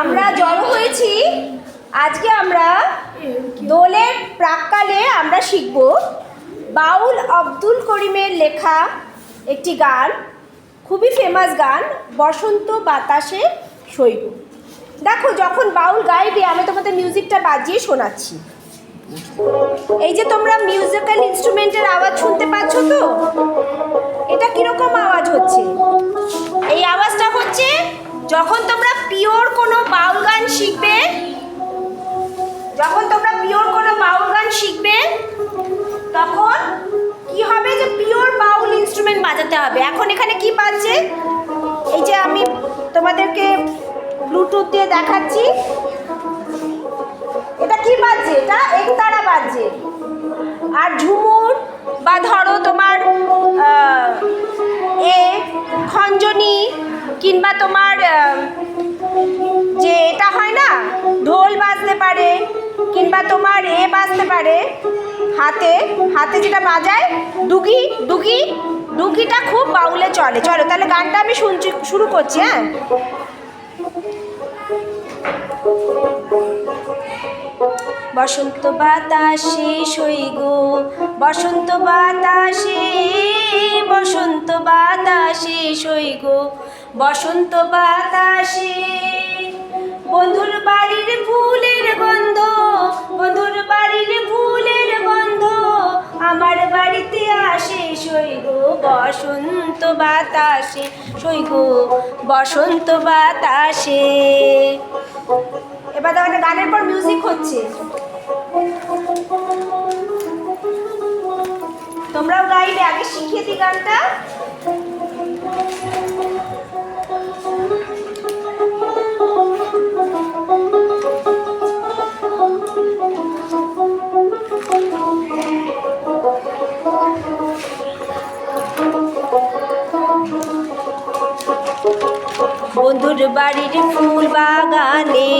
আমরা জড়ো হয়েছি, আজকে আমরা দোলের প্রাককালে আমরা শিখব বাউল আব্দুল করিমের লেখা একটি গান, খুবই ফেমাস গান, বসন্ত বাতাসে শৈব। দেখো, যখন বাউল গাইবে, আমি তোমাদের মিউজিকটা বাজিয়ে শোনাচ্ছি। এই যে তোমরা মিউজিক্যাল ইনস্ট্রুমেন্টের আওয়াজ শুনতে পাচ্ছ তো, এটা কীরকম আওয়াজ হচ্ছে? এই আওয়াজটা হচ্ছে, যখন পিওর কোনো বাউল গান শিখবে? যখন তোমরা পিওর কোনো বাউল গান শিখবে, তখন কি হবে যে পিওর বাউল ইনস্ট্রুমেন্ট বাজাতে হবে? এখন এখানে কি বাজছে এই যে আমি তোমাদেরকে ব্লুটুথ দিয়ে দেখাচ্ছি। এটা কি বাজছে? এটা একতারা বাজছে। আর ঝুমুর বা ধরো তোমার এ, খঞ্জনি কিংবা তোমার যে এটা হয় না, ঢোল বাজতে পারে কিংবা তোমার এ বাজতে পারে, হাতে হাতে যেটা বাজায় ডুগি ডুগি ডুগিটা খুব বাউলে চলে। চলো, তাহলে গানটা আমি শুনছি, শুরু করছি হ্যাঁ? বসন্ত বাতাসে সইগো বসন্ত বাতাসে বসন্ত বাতাসে সইগো বসন্ত বাতাসে বন্ধুর বাড়ির ফুলের গন্ধ, বন্ধুর বাড়ির ফুলের গন্ধ। আমার বাড়িতে আসে সইগো বসন্ত বাতাসে সইগো বসন্ত বাতাসে। এবার একটা গানের পর মিউজিক হচ্ছে। তোমরাও গাইবে, আগে শিখিয়ে দিই গানটা। বন্ধুর বাড়ির ফুল বাগানে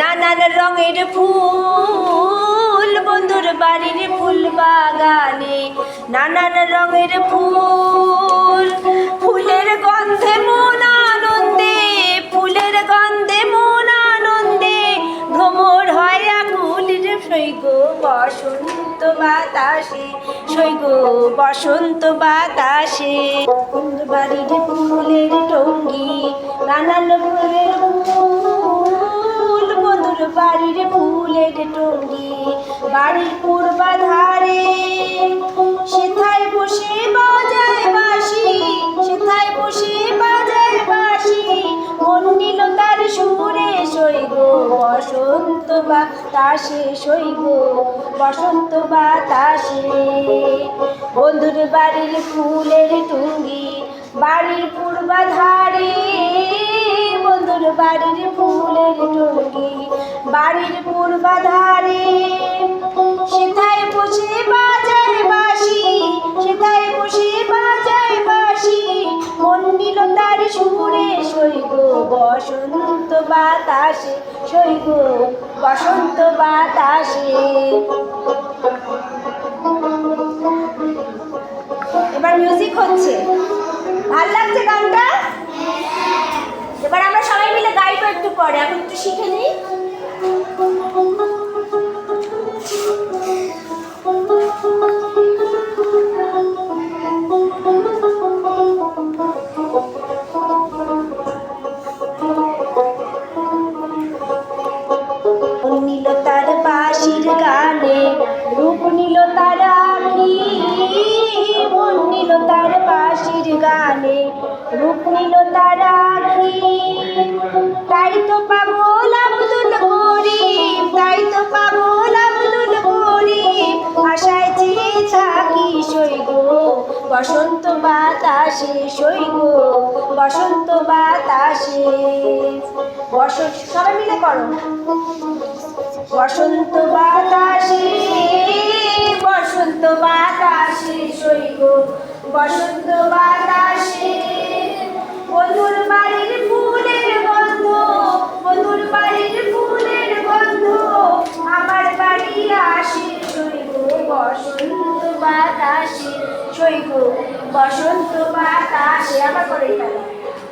নানান রঙের ফুল, বন্ধুর বাড়ির ফুল বাগানে নানান রঙের ফুল, ফুলের গন্ধে মন বসন্ত বাতাসে সৈগ বসন্ত বাতাসে। বাড়ির ফুলের টঙ্গি নানান ফুলের ফুল বসন্ত বাতাসে সইব, বসন্ত বা বাতাসে। বন্ধুর বাড়ির ফুলের টুঙ্গি, বাড়ির পূর্বাধারে। বন্ধুর বাড়ির ফুলের টুঙ্গি, বাড়ির পূর্বাধারে। বসন্ত বাতাসে সইব বসন্ত বাতাসে। এবার মিউজিক হচ্ছে। ভালো লাগছে গানটা? এবার আমরা সবাই মিলে গাইবো একটু পরে এখন একটু শিখে নিই। নিল তার বাঁশির গানে, রূপ নিল তার আখি, মন নিল তার বাঁশির গানে, রূপ নিল তার আখি। তাই তো পাগল আব্দুল করিম তাই তো পাগল আব্দুল করিম আশায় চেয়ে থাকি সইগ বসন্ত বাতাসে সইগ বসন্ত বাতাসে। বসন্ত, সবাই মিলে করো। বসন্ত বাতাসে বসন্ত বাতাসে সইগ বসন্ত বাতাসে বন্ধুর বাড়ির ফুলের গন্ধ বন্ধুর বাড়ির ফুলের গন্ধ, আমার বাড়ি আসে সইগ বসন্ত বাতাসে সইগ বসন্ত বাতাসে, আবার করে